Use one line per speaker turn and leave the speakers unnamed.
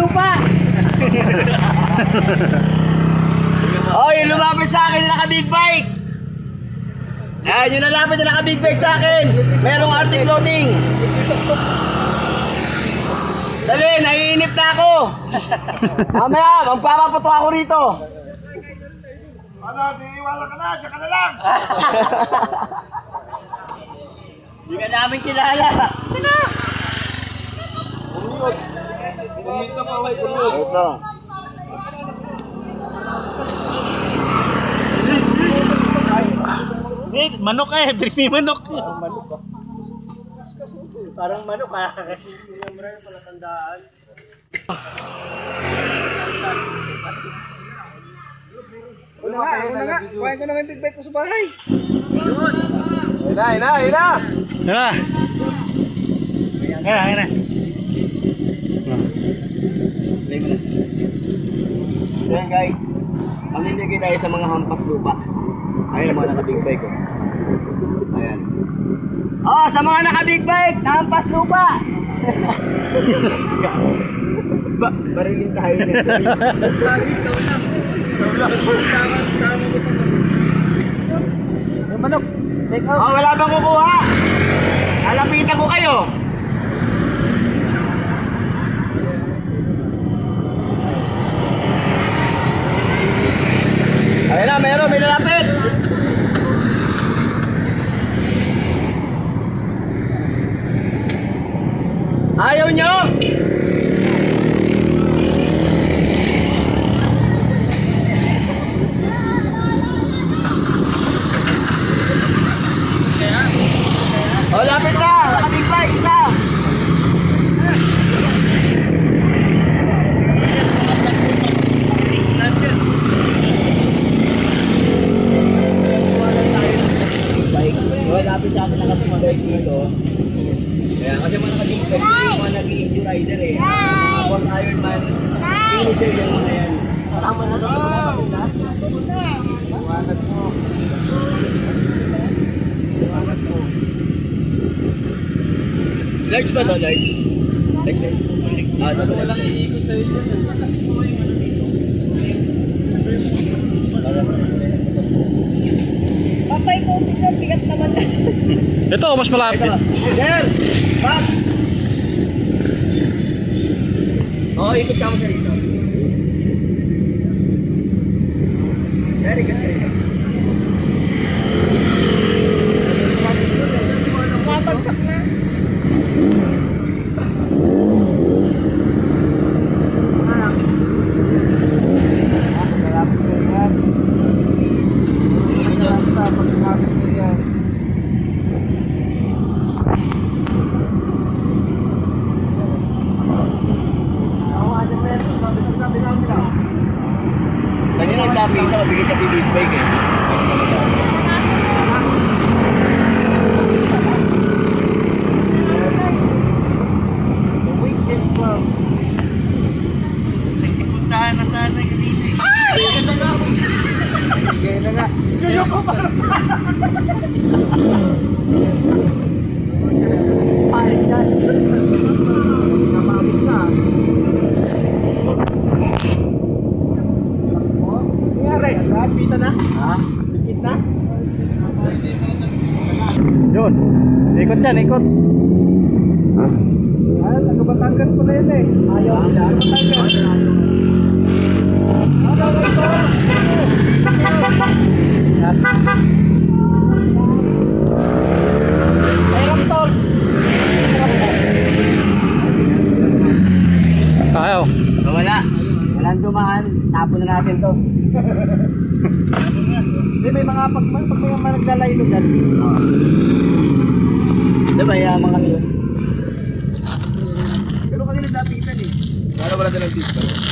lupa. Oy, lumapit sa akin na naka-big bike. Ayan, yung nalapit na naka-big bike sa akin. Merong Arctic loading. Dali, naiinip na ako. Mamaya, magpapaputo ako rito.
Ano, iiwala ka na, diyan ka na lang.
Hindi ka namin kilala.
Pa,
Ito.
Eh, manok eh, briefing manok.
Parang manok ah. Yung brand pala tandaan.
Una nga, una nga. Kuhain ko na nga yung big bike ko sa bahay. Ayun na, ayun na, ayun na.
Kaya na.
Guys, mamimigay tayo sa mga hampas lupa. Ayun mga naka-big bike oh. Ayan. Oh, sa mga naka-big bike, hampas lupa. ba, barilin tayo nito. Lagi ikaw na.
Yung manok. Take out.
Oh, wala bang kukuha? Lalapitan ko kayo. Ayun na, meron, may lalapit. Ayaw nyo? Oh, lapit sa atin nakapag-bike dito. Kaya kasi mga nakabig bike, yung mga nag-i-injure rider eh. Mga boss Ironman, finisher yung mga yan. Tama na ito.
Iwanag mo. Iwanag mo.
Large ba to, large? Large, large. Ah, ito ba?
Walang iikot sa'yo dyan.
Papay ko, bigat, bigat naman kasi.
Ito, mas malapit.
Sir! Back! Oo, ikot ka mo. Very good, very good.
Mabagsak na.
Malapit sa'yo yan. Basta, pag malapit sa'yo yan.
Kanina nagdami ito, mabigit kasi big bike eh.
Weekend club.
Puntahan na sana yung
Bigay na nga. Bigay ko pa.
Ayos yan.
Namagis na.
Nakapita na? Ha? Bigit na?
Yun. Ikot yan, ikot.
Ah, taga Batangas pala yun eh.
Ayaw nila.
Batangas.
Mayroong tolls.
Ayaw.
Oh, wala. Walang dumaan. Tapon na natin to.
Hindi, may mga pag, pag may mga naglalaylo dyan.
Diba, yung mga yun?
Pero kanina dapitan eh.
Wala wala din ang dito.